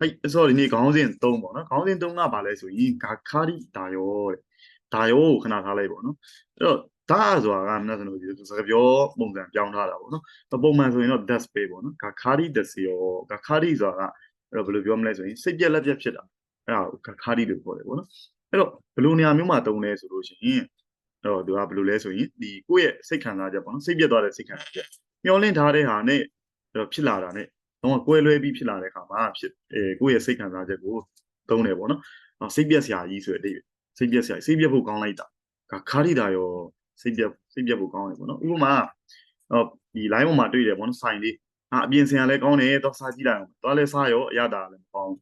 ဟိုက်အစောဒီနေ့ခေါင်းစဉ်3ပေါ့နော်ခေါင်းစဉ်3ကဘာလဲဆိုရင်ဂါခာရီဒါယောတဲ့ဒါယောကိုခဏထားလိုက်ပေါ့နော်အဲ့တော့ဒါဆိုတာကမနက်စလို့ဒီစကားပြောပုံစံပြောင်းထားတာပေါ့နော်ပုံမှန်ဆိုရင်တော့ das pay ပေါ့နော်ဂါခာရီ das ယောဂါခာရီဆိုတာကအဲ့တော့ဘယ်လိုပြောမလဲဆိုရင်စိတ်ပြက်လက်ပြက်ဖြစ်တာအဲ့ဒါကိုဂါခာရီလို့ခေါ်တယ်ပေါ့နော်အဲ့တော့ဘယ်လိုနေရာမျိုးမှာတုံးလဲဆိုလို့ရှိရင်အဲ့တော့သူကဘယ်လိုလဲဆိုရင်ဒီကိုယ့်ရဲ့စိတ်ခံစားချက်ပေါ့နော်စိတ်ပြက်သွားတဲ့စိတ်ခံစားချက်မျောလင့်ထားတဲ့ဟာနဲ့အဲ့တော့ဖြစ်လာတာနဲ့ တော့ကွဲလွဲပြီးဖြစ်လာတဲ့အခါမှာဖြစ်အဲကိုယ့်ရဲ့စိတ်ခံစားချက်ကိုသုံးတယ်ပေါ့နော်အော်စိတ်ပြက်စရာကြီးဆိုတဲ့အဓိပ္ပာယ်စိတ်ပြက်စရာစိတ်ပြက်ဖို့ကောင်းလိုက်တာကခါရီတာရောစိတ်ပြက်စိတ်ပြက်ဖို့ကောင်းတယ်ပေါ့နော်ဥပမာအော်ဒီ line ပေါ်မှာတွေ့တယ်ပေါ့နော်ဆိုင်လေးအာအပြင်ဆင်ရလဲကောင်းတယ်တော့စားကြည့်လိုက်အောင်တော့လဲစားရောအရတာလည်းမကောင်း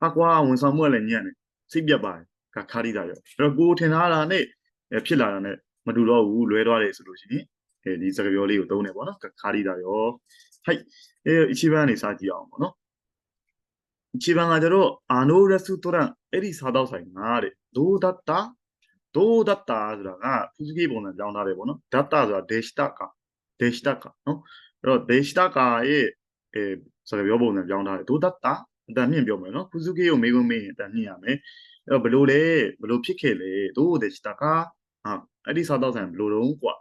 ဟာကွာဝန်ဆောင်မှုကလည်းညံ့တယ်စိတ်ပြက်ပါတယ်ကခါရီတာရောအဲ့တော့ကိုယ်ထင်ထားတာနဲ့ဖြစ်လာတာနဲ့မတူတော့ဘူးလွဲသွားတယ်ဆိုလို့ရှိရင်အဲဒီစကားပြောလေးကိုသုံးတယ်ပေါ့နော်ခါရီတာရော ဟိုက်အဲ一番နေစားကြည့်အောင်ပေါ့နော်一番ကကျတော့အာနိုရက်စတိုရန်အဲ့ဒီစားတော့ဆိုင်ကတဲ့ဒိုဒတ်တာဒိုဒတ်တာဆိုတာကဖူးစကေးပုံစံပြောင်းထားတယ်ပေါ့နော်ဒတ်တာဆိုတာဒေရှတာကဒေရှတာကနော်အဲ့တော့ဒေရှတာကရဲ့အဲစကားပြောပုံစံပြောင်းထားတယ်ဒိုဒတ်တာအတန်မြင့်ပြောမယ်နော်ဖူးစကေးကိုမေးခွန်းမေးရင်အတန်မြင့်ရမယ်အဲ့တော့ဘလို့လဲဘလို့ဖြစ်ခဲ့လဲဒိုဒေရှတာကဟာအဲ့ဒီစားတော့ဆိုင်ဘလို့တော့ကွာ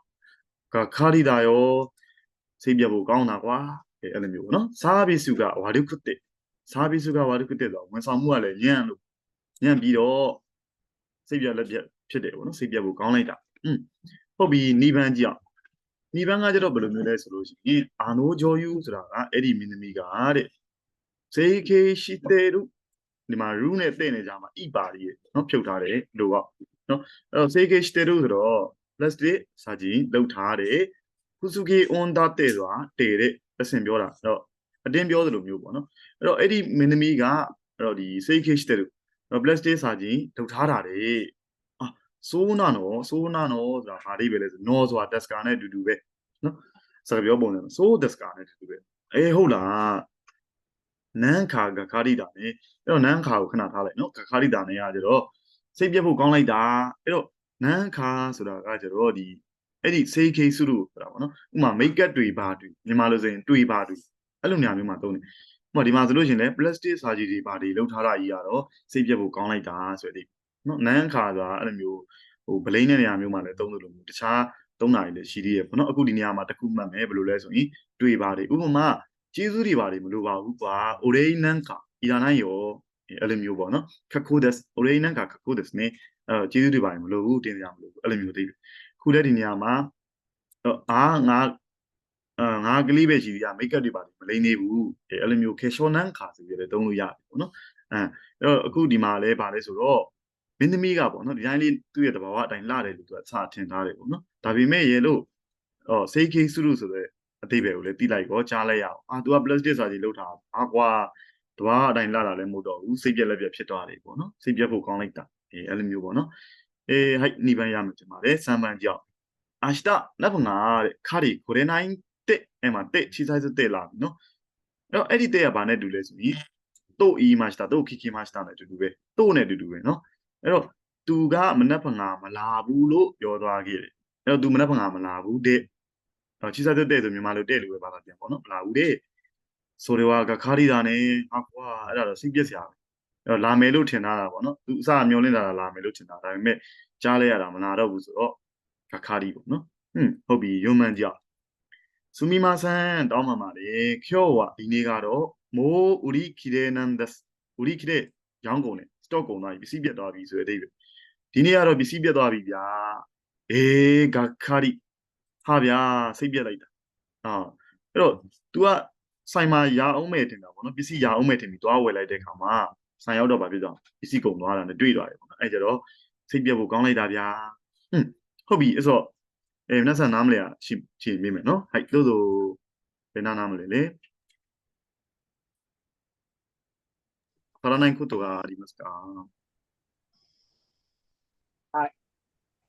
ကခါရီတာရော စိတ်ပြဖို့ကောင်းတာကွာအဲ့အဲ့လိုမျိုးပေါ့နော်စားပြီးစုကဝါဒုခုတဲ့စားပြီးစုကဝါဒုခုတဲ့ဆိုဝန်ဆောင်မှုကလည်းညံ့လို့ညံ့ပြီးတော့စိတ်ပြလက်ပြဖြစ်တယ်ပေါ့နော်စိတ်ပြဖို့ကောင်းလိုက်တာอืมဟုတ်ပြီနိဗ္ဗာန်ကြည့်အောင်နိဗ္ဗာန်ကကျတော့ဘယ်လိုမျိုးလဲဆိုလို့ရှိရင်အာနိုဂျောယူဆိုတာကအဲ့ဒီမင်းသမီးကတဲ့စေခေရှိတေရုဒီမှာရူးနဲ့တဲ့နေကြမှာဣပါရီเนาะဖြုတ်ထားတယ်လို့ပေါ့เนาะအဲ့တော့စေခေရှိတေရုဆိုတော့ plus 1စာကြည့်လောက်ထားတယ် ကုစုကေအွန်ဒါတဲ့ဆိုတာတေတဲ့အဆင်ပြောတာအဲ့တော့အတင်းပြောသလိုမျိုးပေါ့နော်အဲ့တော့အဲ့ဒီမင်းသမီးကအဲ့တော့ဒီစေခေရှိတေရုအဲ့တော့ plus 1စာကြည့်လောက်ထားတာတဲ့အာဆိုးနာနော်ဆိုးနာနော်ဆိုတာဟာလေးပဲလဲဆိုနော်ဆိုတာ deska နဲ့အတူတူပဲနော်စကားပြောပုံစံဆိုး deska နဲ့အတူတူပဲအေးဟုတ်လားနန်းခါကခါရီတာနဲ့အဲ့တော့နန်းခါကိုခဏထားလိုက်နော်ခါရီတာနဲ့ကကြတော့စိတ်ပြတ်ဖို့ကောင်းလိုက်တာအဲ့တော့နန်းခါဆိုတာကကြတော့ဒီ အဲ့ဒီစေခေစုလို့ဆိုတာပေါ့နော်ဥပမာ make up တွေပါတွေမြန်မာလိုဆိုရင်တွေပါတွေအဲ့လိုနေရာမျိုးမှာသုံးတယ်ဥပမာဒီမှာဆိုလို့ရှိရင်လည်း plastic surgery တွေပါတွေလောက်ထားတာကြီးကတော့စိတ်ပြတ်ဖို့ကောင်းလိုက်တာဆိုတဲ့နော်နန်းခါဆိုတာအဲ့လိုမျိုးဟိုဗလိန်းတဲ့နေရာမျိုးမှာလည်းသုံးသလိုမျိုးတခြားသုံးတာတွေလည်းရှိသေးရပေါ့နော်အခုဒီနေရာမှာတစ်ခုမှတ်မယ်ဘယ်လိုလဲဆိုရင်တွေပါတွေဥပမာကျေးဇူးတွေပါတွေမလိုပါဘူးကွာ orein နန်းခါအီရာနိုင်ရောအဲ့လိုမျိုးပေါ့နော်ခက်ခိုးဒက် orein နန်းခါခက်ခိုးဒက်နဲ့အဲကျေးဇူးတွေပါမလို့ဘူးတင်ပြမလို့ဘူးအဲ့လိုမျိုးသိတယ် ခုလည်းဒီနေရာမှာအာငါအာငါကလေးပဲရှိသေးတာမိတ်ကပ်တွေပါတယ်မလိမ့်နေဘူးအဲအဲ့လိုမျိုးခေရှောနန်ခါဆိုပြီးလည်းသုံးလို့ရတယ်ပေါ့နော်အဲအဲ့တော့အခုဒီမှာလည်းဗာလဲဆိုတော့မင်းသမီးကပေါ့နော်ဒီတိုင်းလေးသူ့ရဲ့တဘာဝအတိုင်းလာတယ်လို့သူကစထင်ထားတယ်ပေါ့နော်ဒါပေမဲ့ရေလို့ဟောစေခေစုလို့ဆိုတဲ့အသေးပဲကိုလည်းတိလိုက်တော့ကြားလိုက်ရအောင်အာ तू က plastic စာကြီးလောက်ထားအာကွာတဘာဝအတိုင်းလာတာလည်းမဟုတ်တော့ဘူးစိတ်ပြက်လက်ပြက်ဖြစ်သွားတယ်ပေါ့နော်စိတ်ပြက်ဖို့ကောင်းလိုက်တာအဲအဲ့လိုမျိုးပေါ့နော် အဲဟိုက်နိဗ္ဗာန်ရမယ်ထင်ပါတယ်စံပန်ကြောက်အာရှတနတ်ဖငါတဲ့ခါဒီကိုရဲနိုင်တဲ့အဲမှာတဲ့ချီဆိုင်စတဲ့လာပြီနော်အဲ့တော့အဲ့ဒီတဲ့ကဘာနဲ့တူလဲဆိုရင်တို့အီမာရှတတို့ခိခိမာရှတနဲ့တူတူပဲတို့နဲ့တူတူပဲနော်အဲ့တော့သူကမနက်ဖငါမလာဘူးလို့ပြောသွားခဲ့တယ်အဲ့တော့သူမနက်ဖငါမလာဘူးတဲ့တော့ချီစားတဲ့တဲ့ဆိုမြန်မာလိုတဲ့လူပဲဘာသာပြန်ပေါ့နော်မလာဘူးတဲ့ဆိုတော့ကခါရီတာနဲ့ဟာကွာအဲ့ဒါတော့စိတ်ပြက်စရာပဲ အဲ့တော့လာမယ်လို့ထင်ထားတာပေါ့နော်သူအစမျောလင့်တာလာမယ်လို့ထင်တာဒါပေမဲ့ကြားလိုက်ရတာမလာတော့ဘူးဆိုတော့ခခါဒီပေါ့နော်ဟွန်းဟုတ်ပြီယုံမှန်ကြစူမီမာဆန်တောင်းမှမှာလေကျော့ဝဒီနေ့ကတော့မိုးဥရိခိရေနန်ဒက်ဥရိခိရေရောင်းကုန်တယ်စတော့ကုန်သွားပြီပစ္စည်းပြတ်သွားပြီဆိုတဲ့အဓိပ္ပာယ်ဒီနေ့ကတော့ပစ္စည်းပြတ်သွားပြီဗျာအေးဂခါဒီဟာဗျာစိတ်ပြတ်လိုက်တာဟာအဲ့တော့ तू ကဆိုင်မှာရာအောင်မဲ့တင်တာပေါ့နော်ပစ္စည်းရာအောင်မဲ့တင်ပြီးသွားဝယ်လိုက်တဲ့ခါမှာ ဆိုင်ရောက်တော့ဗာဖြစ်တော့ပစ္စည်းကုန်သွားတာနဲ့တွေ့သွားတယ်ပေါ့နော်အဲ့ကြတော့စိတ်ပြတ်ဖို့ကောင်းလိုက်တာဗျာဟွန်းဟုတ်ပြီအဲ့တော့えー、皆さん何名やししみめのはいどうぞえななむれねわからないことがありますか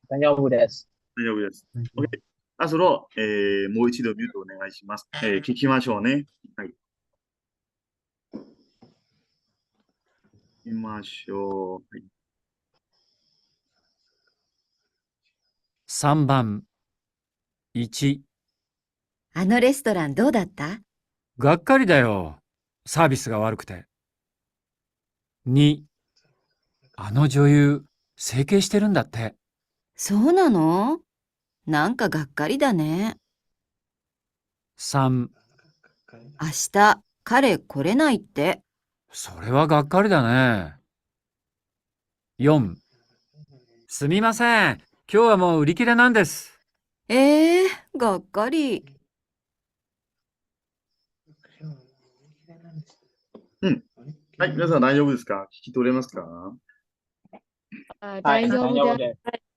大丈夫です。大丈夫です OK あそろ、えー、もう一度ミュートお願いします、えー、聞きましょうねはい きましょう。はい。3番1あのレストランどうだった？がっかりだよ。サービスが悪くて。2、あの女優、整形してるんだって。そうなの？なんかがっかりだね。3、明日、彼来れないって。それはがっかりだね。4、すみません。今日はもう売り切れなんです。ええがっかり。はい、皆さん大丈夫ですか？聞き取れますか？はい、大丈夫です。